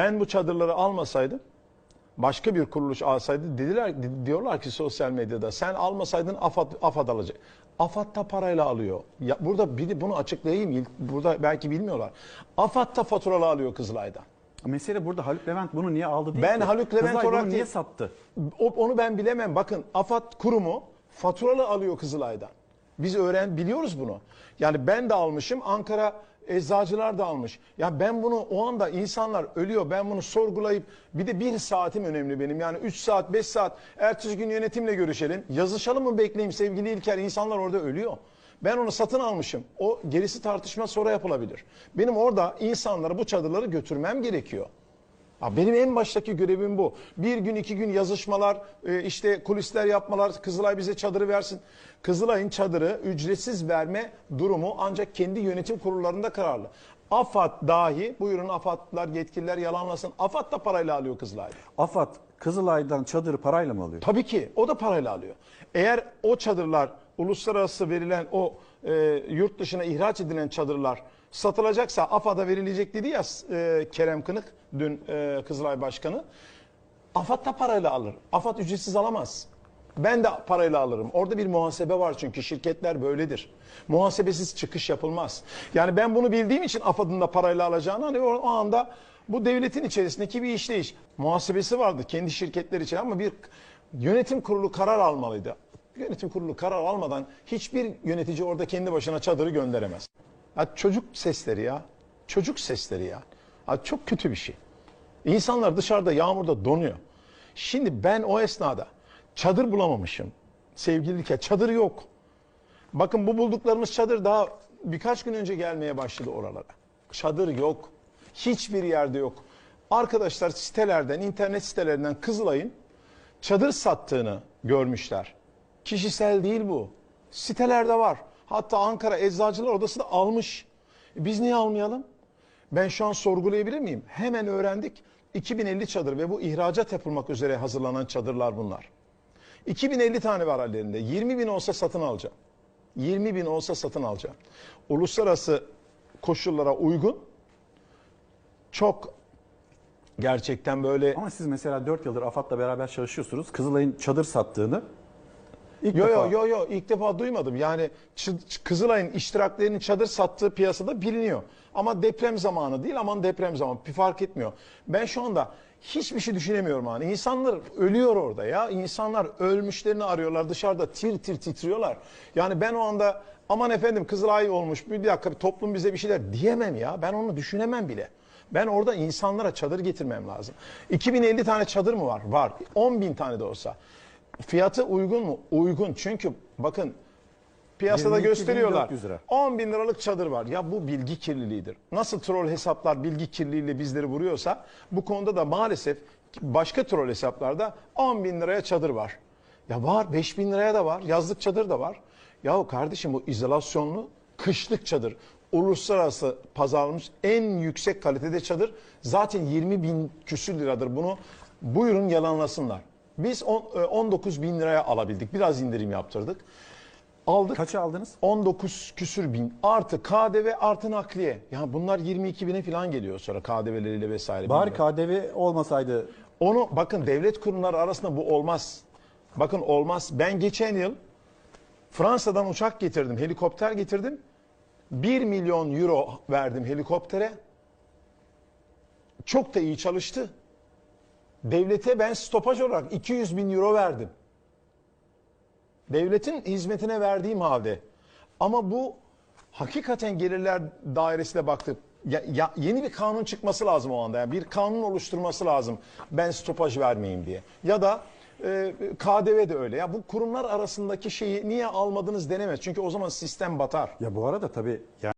Ben bu çadırları almasaydım başka bir kuruluş alsaydı dediler diyorlar ki sosyal medyada sen almasaydın AFAD, AFAD alacak. AFAD da parayla alıyor. Ya burada bir bunu açıklayayım. Burada belki bilmiyorlar. AFAD da faturalı alıyor Kızılay'dan. Mesele burada Haluk Levent bunu niye aldı değil Ben ki. Haluk Levent Kızılay olarak bunu niye sattı? Onu ben bilemem. Bakın AFAD kurumu faturalı alıyor Kızılay'dan. Biz öğren biliyoruz bunu. Yani ben de almışım. Ankara eczacılar da almış. Ya ben bunu o anda insanlar ölüyor. Ben bunu sorgulayıp bir de bir saatim önemli benim. Yani 3 saat 5 saat ertesi gün yönetimle görüşelim. Yazışalım mı bekleyeyim sevgili İlker? İnsanlar orada ölüyor. Ben onu satın almışım. O gerisi tartışma sonra yapılabilir. Benim orada insanlara bu çadırları götürmem gerekiyor. Ya benim en baştaki görevim bu. Bir gün iki gün yazışmalar, e, işte kulisler yapmalar, Kızılay bize çadırı versin. Kızılay'ın çadırı ücretsiz verme durumu ancak kendi yönetim kurullarında kararlı. AFAD dahi, buyurun AFAD'lar yetkililer yalanlasın. AFAD da parayla alıyor Kızılay'da. AFAD Kızılay'dan çadırı parayla mı alıyor? Tabii ki o da parayla alıyor. Eğer o çadırlar uluslararası verilen o e, yurt dışına ihraç edilen çadırlar satılacaksa AFAD'a verilecek dedi ya e, Kerem Kınık dün e, Kızılay Başkanı. AFAD da parayla alır. AFAD ücretsiz alamaz. Ben de parayla alırım. Orada bir muhasebe var çünkü şirketler böyledir. Muhasebesiz çıkış yapılmaz. Yani ben bunu bildiğim için AFAD'ın da parayla alacağını hani o, anda bu devletin içerisindeki bir işleyiş. Muhasebesi vardı kendi şirketler için ama bir yönetim kurulu karar almalıydı. Yönetim kurulu karar almadan hiçbir yönetici orada kendi başına çadırı gönderemez. Ya çocuk sesleri ya. Çocuk sesleri ya. ya çok kötü bir şey. İnsanlar dışarıda yağmurda donuyor. Şimdi ben o esnada çadır bulamamışım. Sevgili İlker çadır yok. Bakın bu bulduklarımız çadır daha birkaç gün önce gelmeye başladı oralara. Çadır yok. Hiçbir yerde yok. Arkadaşlar sitelerden, internet sitelerinden Kızılay'ın çadır sattığını görmüşler. Kişisel değil bu. Sitelerde var. Hatta Ankara Eczacılar Odası da almış. E Biz niye almayalım? Ben şu an sorgulayabilir miyim? Hemen öğrendik. 2050 çadır ve bu ihracat yapılmak üzere hazırlanan çadırlar bunlar. 2050 tane var ellerinde. 20 bin olsa satın alacağım. 20 bin olsa satın alacağım. Uluslararası koşullara uygun çok gerçekten böyle Ama siz mesela 4 yıldır AFAD'la beraber çalışıyorsunuz. Kızılay'ın çadır sattığını ilk Yo defa yo yo yo ilk defa duymadım. Yani Kızılay'ın iştiraklerinin çadır sattığı piyasada biliniyor. Ama deprem zamanı değil aman deprem zamanı bir fark etmiyor. Ben şu anda hiçbir şey düşünemiyorum hani. İnsanlar ölüyor orada ya. İnsanlar ölmüşlerini arıyorlar dışarıda tir tir titriyorlar. Yani ben o anda aman efendim Kızılay olmuş bir dakika toplum bize bir şeyler diyemem ya. Ben onu düşünemem bile. Ben orada insanlara çadır getirmem lazım. 2050 tane çadır mı var? Var. 10 bin tane de olsa. Fiyatı uygun mu? Uygun. Çünkü bakın piyasada 22.400 gösteriyorlar. lira. 10 bin liralık çadır var. Ya bu bilgi kirliliğidir. Nasıl troll hesaplar bilgi kirliliğiyle bizleri vuruyorsa bu konuda da maalesef başka troll hesaplarda 10 bin liraya çadır var. Ya var 5 bin liraya da var. Yazlık çadır da var. Yahu kardeşim bu izolasyonlu kışlık çadır. Uluslararası pazarlanmış en yüksek kalitede çadır. Zaten 20 bin küsür liradır bunu. Buyurun yalanlasınlar. Biz on- e, 19 bin liraya alabildik. Biraz indirim yaptırdık. Aldık. kaça aldınız? 19 küsür bin artı KDV artı nakliye. Ya bunlar 22 bine falan geliyor sonra KDV'leriyle vesaire. Bari bilmiyorum. KDV olmasaydı Onu bakın devlet kurumları arasında bu olmaz. Bakın olmaz. Ben geçen yıl Fransa'dan uçak getirdim, helikopter getirdim. 1 milyon euro verdim helikoptere. Çok da iyi çalıştı. Devlete ben stopaj olarak 200 bin euro verdim. Devletin hizmetine verdiğim halde. Ama bu hakikaten gelirler dairesine baktık. Ya, ya- yeni bir kanun çıkması lazım o anda. Yani bir kanun oluşturması lazım. Ben stopaj vermeyeyim diye. Ya da e, KDV de öyle. Ya bu kurumlar arasındaki şeyi niye almadınız denemez. Çünkü o zaman sistem batar. ya bu arada tabii yani